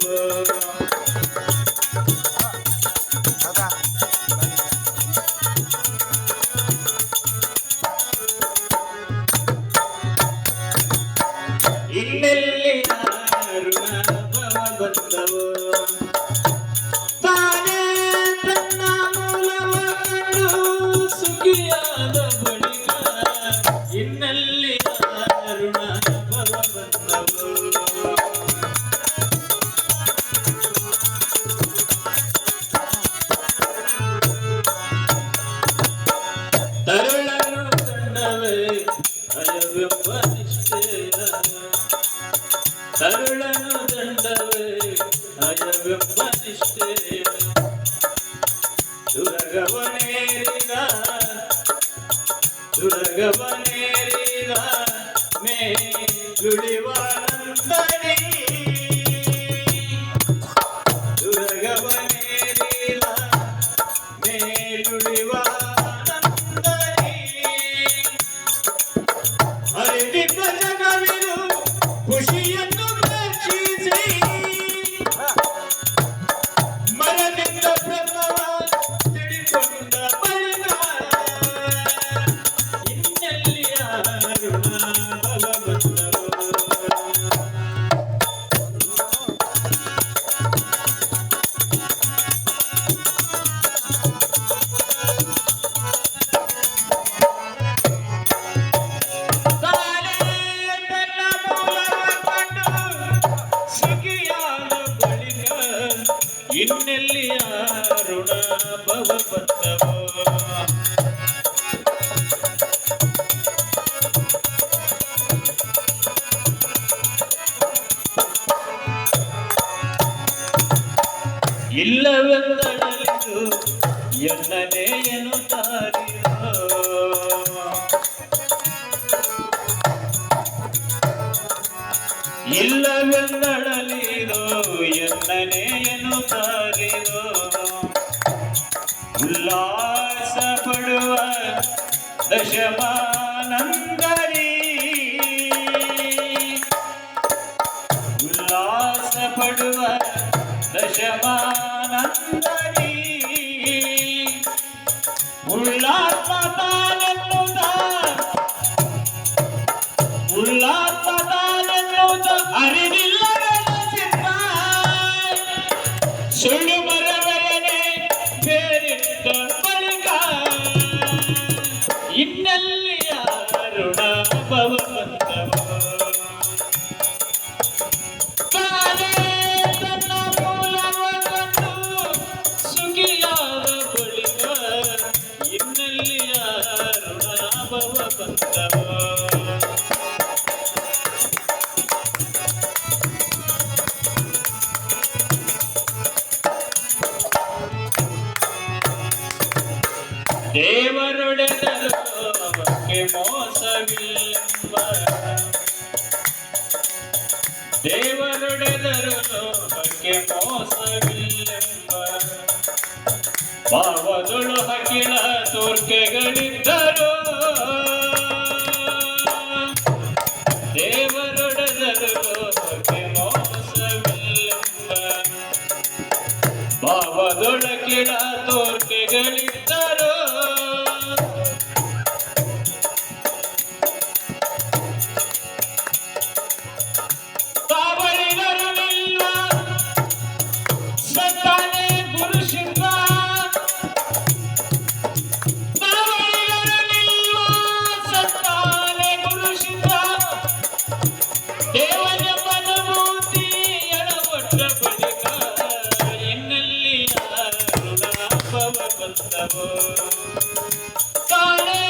love. దండవనిష్టేన తరుళను దండవే అయవనిష్టేన దురగవనేరిన మే లుడివా ಮರದಿಂದ ಇನ್ನೆಲ್ಲಿ ಅರುಣ ಭವ ಬಂದವೋ? ಇಲ್ಲವೆಂದಳಲಿದು ಎನ್ನನೇ ಎನ್ನುತ್ತಾರೆ ಇಲ್ಲವೆಂದಳಲಿರೋ ಎನ್ನನೆ ಎನ್ನುತ್ತಾರಿರೋ ಉಲ್ಲಾಸ ಪಡುವ ದಶಮಾನಂದರಿ. ಉಲ್ಲಾಸ ಪಡುವ ದಶಮಾನಂದರಿ. ದೇವರೊಡೆದಲು ನಮಗೆ ಮೋಸವಿಲ್ಲ ದೇವರೊಡೆದರು ನಮಗೆ ಮೋಸವಿಲ್ಲ ಭಾವದೊಳು ಹಕಿಲ ತೋರ್ಕೆಗಳಿದ್ದರು ಭವ ಬಂದವೋ ಕಾಣೇ